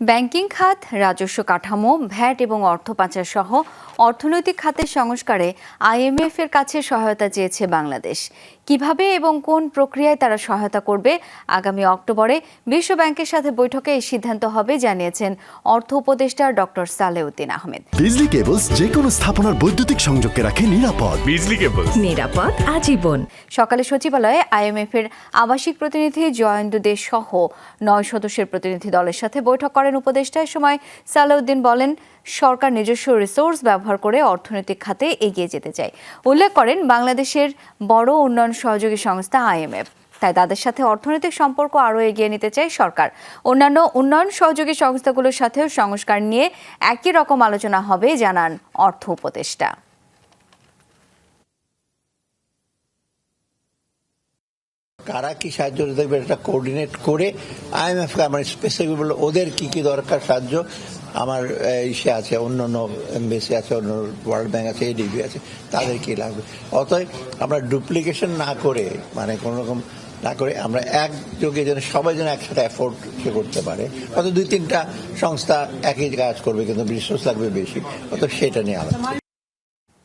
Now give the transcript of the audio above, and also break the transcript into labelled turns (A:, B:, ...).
A: Banking খাত রাজস্ব কাঠামো ভ্যাট এবং অর্থ পাচার সহ অর্থনৈতিক খাতের সংস্কারে আইএমএফ এর কাছে সহায়তা চেয়েছে বাংলাদেশ। কীভাবে এবং কোন প্রক্রিয়ায় তারা সহায়তা করবে আগামী অক্টোবরে বিশ্ব ব্যাংকের সাথে বৈঠকে এই সিদ্ধান্ত হবে জানিয়েছেন অর্থ উপদেষ্টা ডক্টর সালেউদ্দিন আহমেদ।
B: বিজলি কেবলস যে কোনো স্থাপনার বৈদ্যুতিক সংযোগকে রাখে নিরাপদ।
C: বিজলি কেবল
D: নিরাপদ আজীবন।
A: সকালে সচিবালয়ে আইএমএফ এর আবাসিক প্রতিনিধি জয়েন্দ্র দে সহ নয় সদস্যের প্রতিনিধি দলের সাথে বৈঠক করেন। উপদেষ্টা এ সময় সালাউদ্দিন বলেন, সরকার নিজস্ব রিসোর্স ব্যবহার করে অর্থনৈতিক খাতে এগিয়ে যেতে চায়। উল্লেখ করেন, বাংলাদেশের বড় উন্নয়ন সহযোগী সংস্থা আইএমএফ তাই তাদের সাথে অর্থনৈতিক সম্পর্ক আরও এগিয়ে নিতে চায় সরকার। অন্যান্য উন্নয়ন সহযোগী সংস্থাগুলোর সাথেও সংস্কার নিয়ে একই রকম আলোচনা হবে, জানান অর্থ উপদেষ্টা।
E: কারা কি সাহায্য দেখবে এটা কোঅর্ডিনেট করে আইএমএফ আমার স্পেসিফিক বলে ওদের কি কি দরকার সাহায্য আমার ইসে আছে অন্য অন্য এমবেসি আছে অন্য ওয়ার্ল্ড ব্যাংক আছে এডিবি আছে, তাদের কি লাগবে অতএব আমরা ডুপ্লিকেশন না করে মানে কোন রকম না করে, আমরা একযোগে যেন সবাই যেন একসাথে অ্যাফোর্ড সে করতে পারে অত দুই তিনটা সংস্থা একই কাজ করবে, কিন্তু রিসোর্স লাগবে বেশি অত সেটা নিয়ে আলাদা